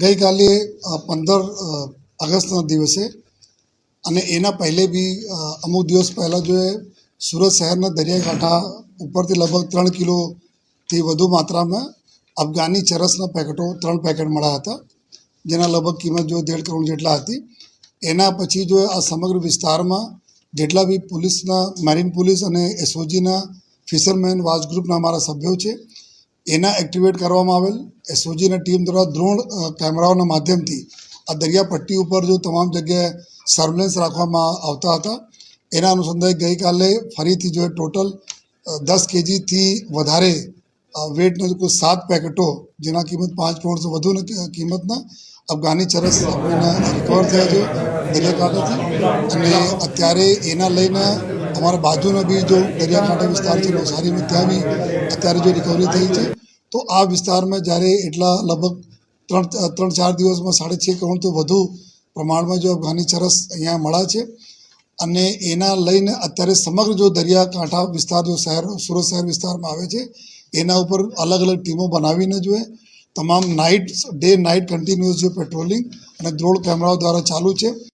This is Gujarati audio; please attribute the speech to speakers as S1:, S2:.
S1: ગઈકાલે પંદર ઓગસ્ટના દિવસે અને એના પહેલે બી અમુક દિવસ પહેલાં જો સુરત શહેરના દરિયાકાંઠા ઉપરથી લગભગ ત્રણ કિલોથી વધુ માત્રામાં અફઘાની ચરસના પેકેટો, ત્રણ પેકેટ મળ્યા હતા, જેના લગભગ કિંમત જો દેઢ કરોડ જેટલા હતી. એના પછી જો આ સમગ્ર વિસ્તારમાં જેટલા બી પોલીસના, મેરીન પોલીસ અને એસઓજીના ફિશરમેન, વાચ ગ્રુપના અમારા સભ્યો છે એના એક્ટિવેટ કરવામાં આવેલ. એસઓજીના ટીમ દ્વારા દ્રોણ કેમેરાઓના માધ્યમથી આ દરિયા પટ્ટી ઉપર જો તમામ જગ્યાએ સર્વેલન્સ રાખવામાં આવતા હતા. એના અનુસંધાને ગઈકાલે ફરીથી જો ટોટલ દસ કેજીથી વધારે વેટનો કુલ સાત પેકેટો, જેના કિંમત પાંચ કરોડથી વધુની કિ- કિંમતના, અફઘાની ચરસ આપણને રિકવર થયા છે. દરિયાકાંઠેથી અને અત્યારે એના લઈને અમારા બાજુનો બી જો દરિયાકાંઠા વિસ્તાર છે નવસારીમાં ત્યાં બી અત્યારે જો રિકવરી થઈ છે, તો આ વિસ્તારમાં જ્યારે એટલા લગભગ ત્રણ ત્રણ, ચાર દિવસમાં સાડા છ કરોડથી વધુ પ્રમાણમાં જો અફઘાની ચરસ અહીંયા મળ્યા છે. અને એના લઈને અત્યારે સમગ્ર જો દરિયાકાંઠા વિસ્તાર, જો શહેર, સુરત શહેર વિસ્તારમાં આવે છે, એના ઉપર અલગ અલગ ટીમો બનાવીને જોઈએ તમામ નાઇટ ડે નાઇટ કન્ટિન્યુઅસ જો પેટ્રોલિંગ અને દ્રોણ કેમેરાઓ દ્વારા ચાલુ છે.